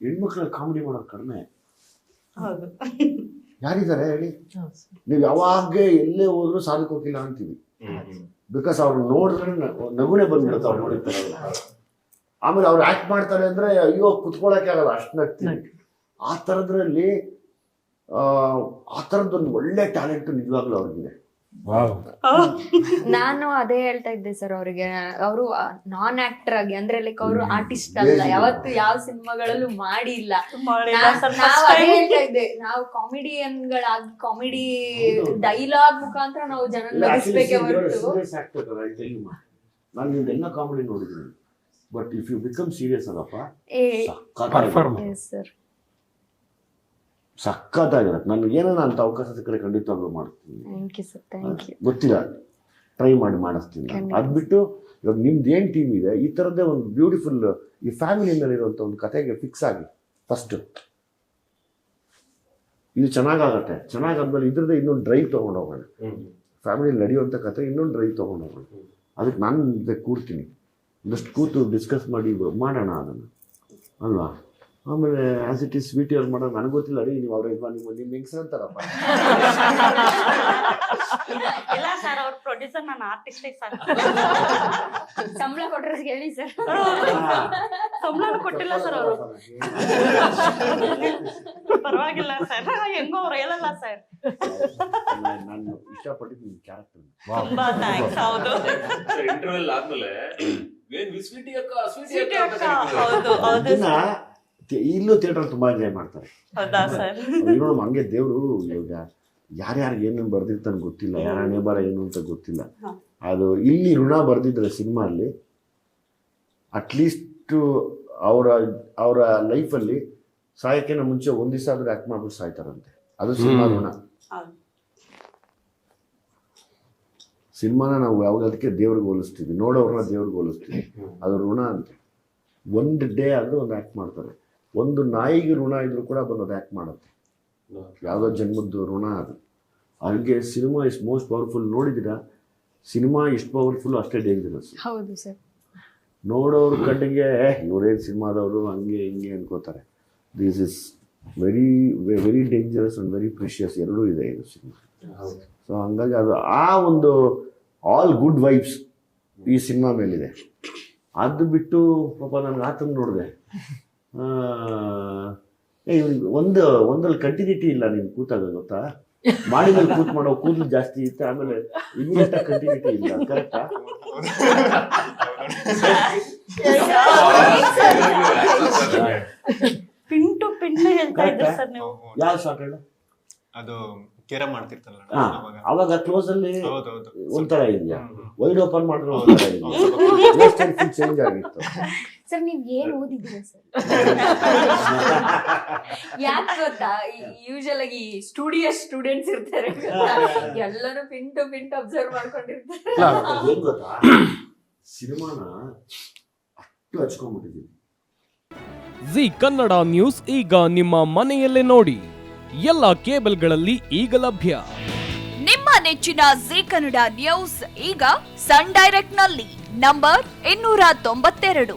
ಹೆಣ್ಮಕ್ಳು ಕಾಮಿಡಿ ಮಾಡೋದು ಕಡಿಮೆ. ಹೌದು. ಯಾರಿದ್ದಾರೆ ಹೇಳಿ? ನೀವು ಯಾವಾಗ ಎಲ್ಲೇ ಹೋದ್ರು ಸಾಲಕ್ಕೆ ಹೋಗಿಲ್ಲ ಅಂತೀವಿ. ಬಿಕಾಸ್ ಅವ್ರು ನೋಡಿದ್ರೆ ನಗುನೆ ಬಂದ್ಬಿಡುತ್ತೆ ಅವ್ರು ನೋಡಿರ್ತಾರೆ ಆಮೇಲೆ ಅವ್ರು ಆಕ್ಟ್ ಮಾಡ್ತಾರೆ ಅಂದ್ರೆ ಅಯ್ಯೋ ಕುತ್ಕೊಳಕ್ಕೆ ಆಗಲ್ಲ ಅಷ್ಟು ನಗ್ತೀವಿ. ಆ ಥರದ್ರಲ್ಲಿ ಆ, ಆ ಥರದ್ದೊಂದು ಒಳ್ಳೆ ಟ್ಯಾಲೆಂಟ್ ನಿಜವಾಗ್ಲೂ ಅವ್ರಿಗಿದೆ. ನಾನು ಅದೇ ಹೇಳ್ತಾ ಇದ್ದೆ ಸರ್ ಅವರಿಗೆ. ಅವರು ನಾನ್ ಆಕ್ಟರ್ ಆಗಿ ಅಂದ್ರೆ ಲೈಕ್ ಅವರು ಆರ್ಟಿಸ್ಟ್ ಅಲ್ಲ. ಯಾವತ್ತು ಯಾವ ಸಿನಿಮಾಗಳಲ್ಲೂ ಮಾಡಿಲ್ಲ. ನಾವು ಕಾಮಿಡಿಯನ್ ಗಳಾಗಿ ನಾವ್ ಫಸ್ಟ್ ಅದೇ ಟೈಮ್ ಹೇಳ್ತಾ ಇದ್ದೆ. ನಾವು ಕಾಮಿಡಿಯನ್ಗಳಾಗಿ ಕಾಮಿಡಿ. ಡೈಲಾಗ್ ಮುಖಾಂತರ ನಾವು ಜನ ನಗಿಸ್ಬೇಕೆ ಹೊರತು. ನಾನು ನಿಮ್ದೆಲ್ಲ ಕಾಮಿಡಿ ನೋಡಿದ್ದೀನಿ. But if you become serious ಅಲ್ಲಪ್ಪ ಸರ್. ಸಖತ್ತಾಗಿರತ್ತೆ. ನನಗೆ ಏನಾನ ಅಂತ ಅವಕಾಶ ಸಿಕ್ಕರೆ ಖಂಡಿತವಾಗ್ಲೂ ಮಾಡ್ತೀನಿ. Thank you sir thank you ಗೊತ್ತಿಲ್ಲ. ಟ್ರೈ ಮಾಡಿ ಮಾಡಿಸ್ತೀನಿ ಅದು ಬಿಟ್ಟು ಇವಾಗ ನಿಮ್ದು ಏನು ಟೀಮ್ ಇದೆ ಈ ಥರದ್ದೇ ಒಂದು ಬ್ಯೂಟಿಫುಲ್ ಈ ಫ್ಯಾಮಿಲಿನಲ್ಲಿರುವಂಥ ಒಂದು ಕಥೆಗೆ ಫಿಕ್ಸ್ ಆಗಿ. ಫಸ್ಟು ಇದು ಚೆನ್ನಾಗಾಗತ್ತೆ. ಚೆನ್ನಾಗಾದ್ಮೇಲೆ ಇದ್ರದ್ದೇ ಇನ್ನೊಂದು ಡ್ರೈವ್ ತೊಗೊಂಡು ಹೋಗೋಣ. ಫ್ಯಾಮಿಲಿ ನಡೆಯುವಂಥ ಕತೆ ಇನ್ನೊಂದು ಡ್ರೈವ್ ತೊಗೊಂಡು ಹೋಗೋಣ. ಅದಕ್ಕೆ ನಾನು ಕೂರ್ತೀನಿ. ಒಂದಷ್ಟು ಕೂತು ಡಿಸ್ಕಸ್ ಮಾಡಿ ಮಾಡೋಣ ಅದನ್ನು. ಅಲ್ವಾ? ಆಮೇಲೆ ಆಸ್ ಇಟ್ ಈಸ್ ಸ್ವೀಟ್ ಅವ್ರು ಮಾಡೋ ನನಗೆ ಗೊತ್ತಿಲ್ಲ ರೀ ನೀವು ಅವ್ರ ಯಜಮಾನ್ ನಿಮ್ಮ ನಿಮ್ಮ ಹೆಂಗ್ಸರ್ ಅಂತಾರಪ್ಪ ಇಲ್ಲ ಸರ್ ಅವ್ರ ಪ್ರೊಡ್ಯೂಸರ್ ನಾನು ಆರ್ಟಿಸ್ಟ್ ಸರ್ ಸಂಬಳ ಕೊಟ್ಟರೆ ಹೇಳಿ ಸರ್ ಸಂಬಳ ಕೊಟ್ಟಿಲ್ಲ ಸರ್ ಅವರು. ಪರವಾಗಿಲ್ಲ ಸರ್ ಹೆಂಗೋ ಅವ್ರು ಹೇಳಲ್ಲ ಸರ್ ನಾನು ಇಷ್ಟಪಟ್ಟಿದ್ದು ನಿಮ್ಮ ಕ್ಯಾರೆಕ್ಟರ್ ತುಂಬಾ ಥ್ಯಾಂಕ್ಸ್ ಹೌದು. ಇಂಟರ್ವೆಲ್ ಆದ್ಮೇಲೆ ಏನ್ ಸ್ವೀಟಿ ಅಕ್ಕ ಸ್ವೀಟಿ ಅಕ್ಕ ಅಕ್ಕ ಅಂತ ಕರೀತಾರೆ. ಹೌದು ಹೌದು ಇಲ್ಲೂ ಥಿಯೇಟರ್ ತುಂಬಾ ಎಂಜಾಯ್ ಮಾಡ್ತಾರೆ. ಹೌದಾ ಸರ್? ಇರೋ ಹಂಗೆ ದೇವರು ಇವಾಗ ಯಾರ್ಯಾರಿಗೆ ಏನೇನು ಬರ್ದಿರ್ತಾನೆ ಗೊತ್ತಿಲ್ಲ ಯಾರ ನೇಬಾರ ಏನು ಅಂತ ಗೊತ್ತಿಲ್ಲ. ಅದು ಇಲ್ಲಿ ಋಣ ಬರ್ದಿದ್ರೆ ಸಿನಿಮಾ ಅಲ್ಲಿ ಅಟ್ಲೀಸ್ಟ್ ಅವರ ಅವರ ಲೈಫಲ್ಲಿ ಸಾಯಕ್ಕಿಂತ ಮುಂಚೆ ಒಂದು ದಿವಸ ಆದ್ರೆ ಆಕ್ಟ್ ಮಾಡ್ಬಿಟ್ಟು ಸಾಯ್ತಾರಂತೆ. ಅದು ಸಿನಿಮಾ ಋಣ. ಸಿನಿಮಾನ ನಾವು ಯಾವಾಗ ಅದಕ್ಕೆ ದೇವ್ರಿಗೆ ಹೋಲಿಸ್ತೀವಿ ನೋಡೋರ್ನ ದೇವ್ರಿಗೆ ಹೋಲಿಸ್ತೀವಿ. ಅದು ಋಣ ಅಂತ. ಒಂದು ಡೇ ಆದರೂ ಒಂದು ಆ್ಯಕ್ಟ್ ಮಾಡ್ತಾರೆ. ಒಂದು ನಾಯಿಗೆ ಋಣ ಇದ್ರೂ ಕೂಡ ಬಂದು ಆ್ಯಕ್ಟ್ ಮಾಡುತ್ತೆ. ಯಾವುದೋ ಜನ್ಮದ್ದು ಋಣ ಅದು. ಹಾಗೆ ಸಿನಿಮಾ ಇಸ್ ಮೋಸ್ಟ್ ಪವರ್ಫುಲ್ ನೋಡಿದ್ದೀರಾ? ಸಿನಿಮಾ ಇಷ್ಟು ಪವರ್ಫುಲ್ ಅಷ್ಟೇ ಡೇಂಜರಸ್ ಹೌದು ಸರ್. ನೋಡೋರು ಕಣ್ಣಿಗೆ ಇವರೇನು ಸಿನಿಮಾದವರು? ಹಂಗೆ ಹಿಂಗೆ ಅನ್ಕೋತಾರೆ. This is very very dangerous and very precious ಎರಡೂ ಇದೆ ಇದು ಸಿನಿಮಾ. ಹೌದು. ಸೊ ಹಂಗಾಗಿ ಅದು ಆ ಒಂದು ಆಲ್ ಗುಡ್ ವೈಬ್ಸ್ ಈ ಸಿನಿಮಾ ಮೇಲಿದೆ. ಅದು ಬಿಟ್ಟು ಪಾಪ ನನಗೆ ಆತನ ನೋಡಿದೆ. ಏ ಒಂದು ಒಂದಲ್ಲಿ ಕಂಟಿನ್ಯೂಟಿ ಇಲ್ಲ ನೀನು ಕೂತಾಗ ಗೊತ್ತಾ? ಮಾಡಿ ಮೇಲೆ ಕೂತ್ ಮಾಡೋ ಕೂದಲು ಜಾಸ್ತಿ ಇತ್ತು ಆಮೇಲೆ ಇಮಿಡಿಯೇಟ್ ಕಂಟಿನ್ಯೂಟಿ ಇಲ್ಲ ಕರೆಕ್ಟಾ ಪಿನ್ ಟು ಪಿನ್ ಹೇಳ್ತಾ ಇದ್ದೆ ಸರ್ ನೀವು. ಯಾವ ಶಾರ್ಟ್ ಹೇಳು ಅದು ಕೇರ ಮಾಡ್ತಿರ್ತಲ್ಲ ಅವಾಗ. ಅವಾಗ ಕ್ಲೋಸ್ ಅಲ್ಲಿ ಒಂಥರ ಇದೆಯಾ. ವೈಡ್ ಓಪನ್ ಮಾಡಿದ್ರೆ ಒಂಥರ ಇದೆಯಾ? ಚೇಂಜ್ ಆಗಿತ್ತು. ಸರ್ ನೀವ್ ಏನ್ ಓದಿದ್ದೀರಾ ಸರ್ ಯಾಕೆ ಗೊತ್ತಾ? ಯೂಶಲ್ ಆಗಿ ಸ್ಟುಡಿಯೋ ಸ್ಟೂಡೆಂಟ್ಸ್ ಇರ್ತಾರೆ? ಎಲ್ಲರೂ ಪಿಂಟು ಟು ಪಿನ್ ಅಬ್ಸರ್ವ್ ಮಾಡ್ಕೊಂಡಿರ್ತಾರೆ ಏನ್ ಗೊತ್ತಾ? ಸಿನಿಮಾನ ಅಷ್ಟು ಹಚ್ಕೊಂಡ್ಬಿಟ್ಟಿದ್ದೀವಿ ಜಿ ಕನ್ನಡ ನ್ಯೂಸ್ ಈಗ ನಿಮ್ಮ ಮನೆಯಲ್ಲೇ ನೋಡಿ. ಎಲ್ಲ ಕೇಬಲ್ಗಳಲ್ಲಿ ಈಗ ಲಭ್ಯ. ನಿಮ್ಮ ನೆಚ್ಚಿನ ಜಿ ಕನ್ನಡ ನ್ಯೂಸ್ ಈಗ ಸನ್ ಡೈರೆಕ್ಟ್ನಲ್ಲಿ ನಂಬರ್ ಇನ್ನೂರ ತೊಂಬತ್ತೆರಡು.